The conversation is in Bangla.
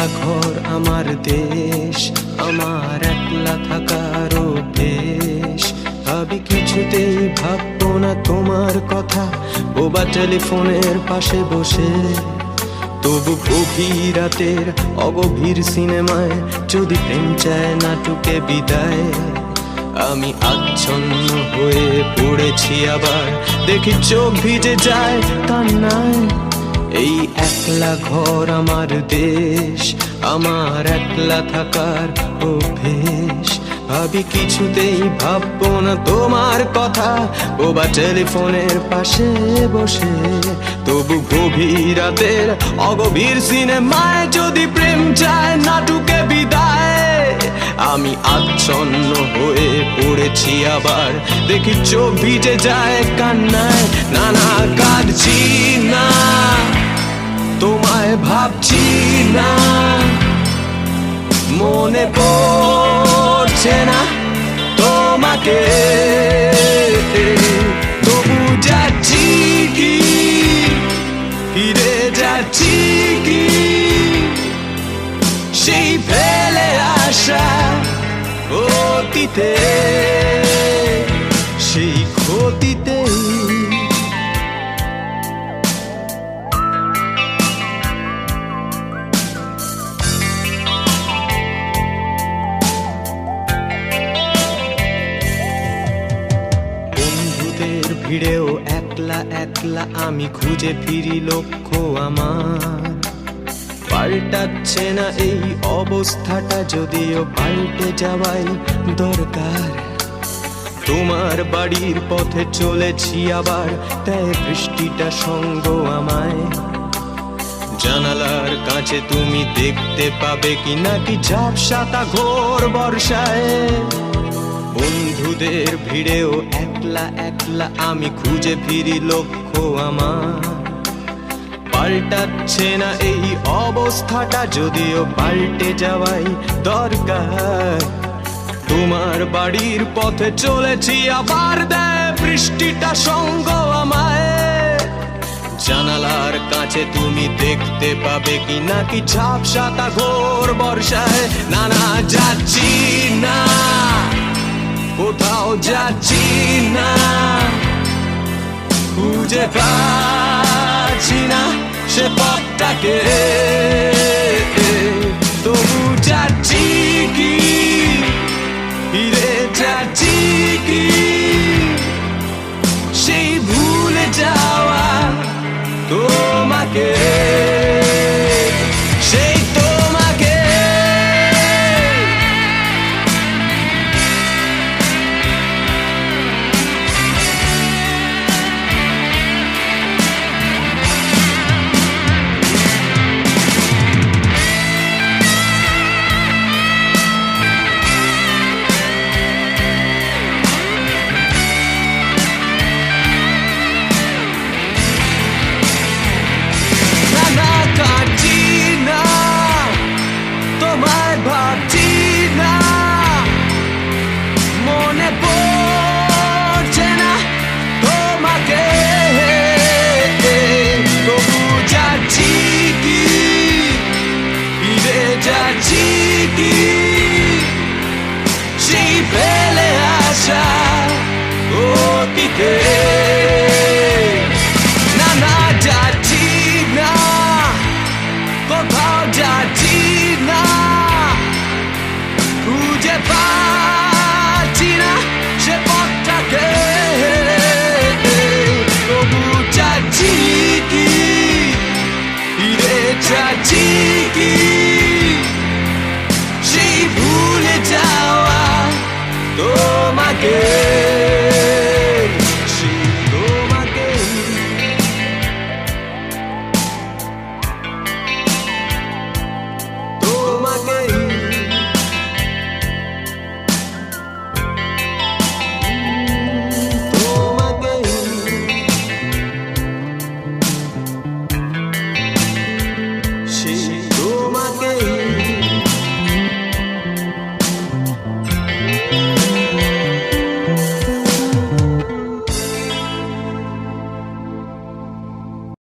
একলা ঘর আমার দেশ, আমার একলা থাকার অভ্যেস। ভাবি কিছুতেই ভাববো না তোমার কথা বোবা টেলিফোনের পাশে বসে। তবু গভীর রাতের অগভীর সিনেমায় যদি প্রেম চায় নাটুকে বিদায়। আমি আচ্ছন্ন হয়ে পড়েছি আবার, দেখি চোখ ভিজে যায় কান্নায়। এই একলা ঘর আমার দেশ, আমার একলা থাকার অভ্যেস। ভাবি কিছুতেই ভাববো না তোমার কথা ও বা টেলিফোনের পাশে বসে। তবু গভীর রাতের অগভীর সিনেমায় যদি প্রেম চায়, নাটুকে বিদায়। আমি আচ্ছন্ন হয়ে পড়েছি আবার, দেখি চোখ ভিজে যায় কান্নায়। নানা কাঁদছি না। তোমায় ভাবছি না মনে পড়ছে না তোমাকে। তবু যাচ্ছি কি, ফিরে যাচ্ছি কি? সেই ফেলে আসা অতীতে, সেই ক্ষতিতে বন্ধুদের ভিড়েও একলা একলা আমি খুঁজে ফিরি লক্ষ্য আমার। পাল্টাচ্ছে না এই অবস্থাটা যদিও পাল্টে যাওয়াই দরকার। তোমার বাড়ির পথে চলেছি আবার, তাই বৃষ্টিটা সঙ্গ আমায়। জানালার কাছে তুমি দেখতে পাবে কি নাকি ঝাপসাতা ঘোর বর্ষায়। বন্ধুদের ভিড়েও একলা একলা আমি খুঁজে ফিরি লক্ষ্য আমার। পাল্টাচ্ছে না এই অবস্থাটা, যদিও পাল্টে যাওয়াই দরকার। তোমার বাড়ির পথে চলেছি, আবার দেয় বৃষ্টিটা সঙ্গ আমায়। জানালার কাছে তুমি দেখতে পাবে কি নাকি ঝাপসাতা ঘোর বর্ষায়। না না, যাচ্ছি না। কোথাও যাচ্ছি না খুঁজে পাচ্ছি না সে পথটাকে। তবু যাচ্ছি কি অতীতে